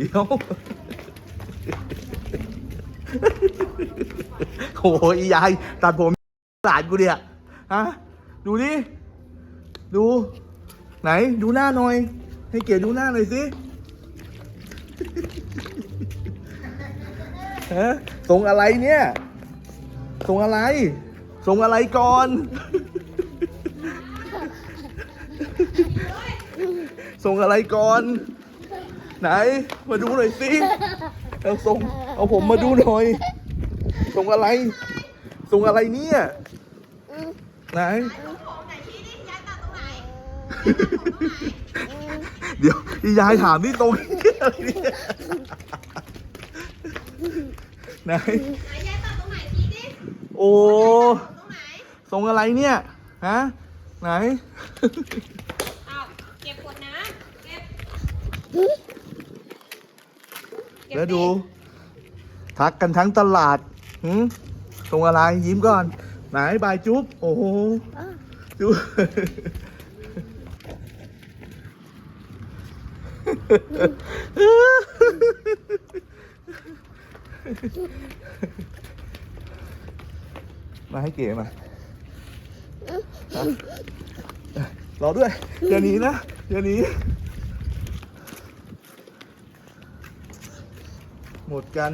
เดี๋ยว โอ้ยยาย ตัดผมหลานกูเนี่ยฮะดูดิ ดู ไหน ดูหน้าหน่อย ให้เกียรติดูหน้าหน่อยสิฮะส่งอะไรเนี่ยส่งอะไรส่งอะไรก่อน ส่งอะไรก่อน ไหน มาดูหน่อยสิเอาส่งเอาผมมาดูหน่อย ส่งอะไร ส่งอะไรเนี่ย ไหน เดี๋ยวอียายถามนี่ตรงอะไรเนี่ยไหนไหนยายตัดตรงไหนทีดิโอ้ตรงไหนส่งอะไรเนี่ย ฮะ ไหนอ้าวเก็บขวดน้ำเก็บเก็บ แล้วดูสิทักกันทั้งตลาดหืมส่งอะไรยิ้มก่อน ไหนบายจุ๊บ โอ้โหจุ๊บมาให้เก๋มาอะรอด้วย อย่าหนีนะ อย่าหนี หมดกัน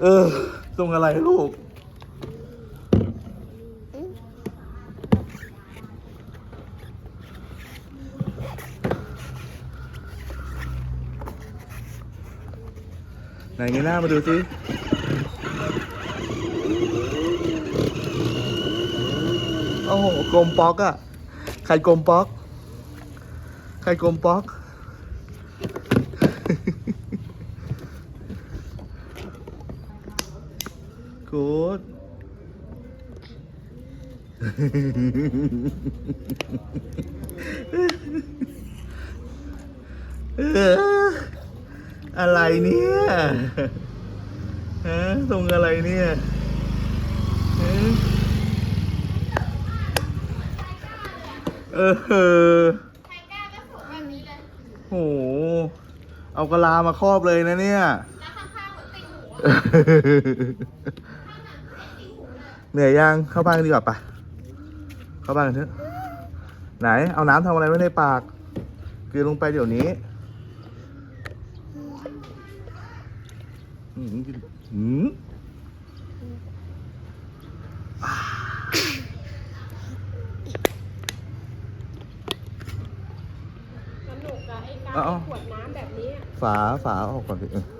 เออส่งอะไรลูก ไหนเงยหน้ามาดูสิโอ้โหกลมป๊อกอะใครกลมป๊อก ใครกลมป๊อก กูดเอออะไรเนี่ยฮะส่งอะไรเนี่ยฮะเออเออใครกล้าก็ส่งแบบนี้เลยโห เอากะลามาครอบเลยนะเนี่ย เหนื่อยยังเข้าบ้านกันดีกว่าปะเข้าบ้านกันเถอะไหน เอาน้ำทำอะไรไว้ในปากกลืนลงไปเดี๋ยวนี้อืมกินอืมสนุกอะไอ้การเอาเอาขวดน้ำแบบนี้อะฝาฝาออกก่อนสิเออโ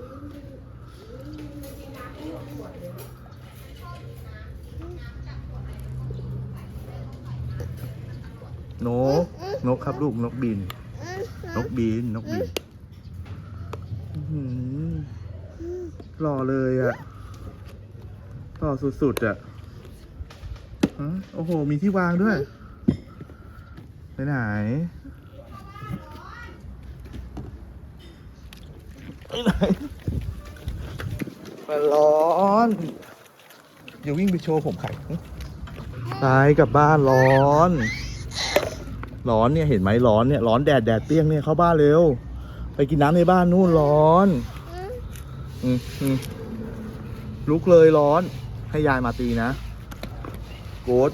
นก นกครับลูกนกบิน นกบิน นกบินอื้อหือหล่อเลยอะหล่อสุดๆอะฮะโอ้โห มีที่วางด้วย ไปไหนไปไหน มันร้อนเดี๋ยววิ่งไปโชว์ผมไข่ไปกลับบ้านร้อน ร้อนเนี่ยเห็นไหมร้อนเนี่ยร้อนแดดแดดเปรี้ยงเนี่ยเข้าบ้านเร็ว ไปกินน้ำในบ้านนู่นร้อนอืมอืมลุกเลยร้อนให้ยายมาตีนะ โกด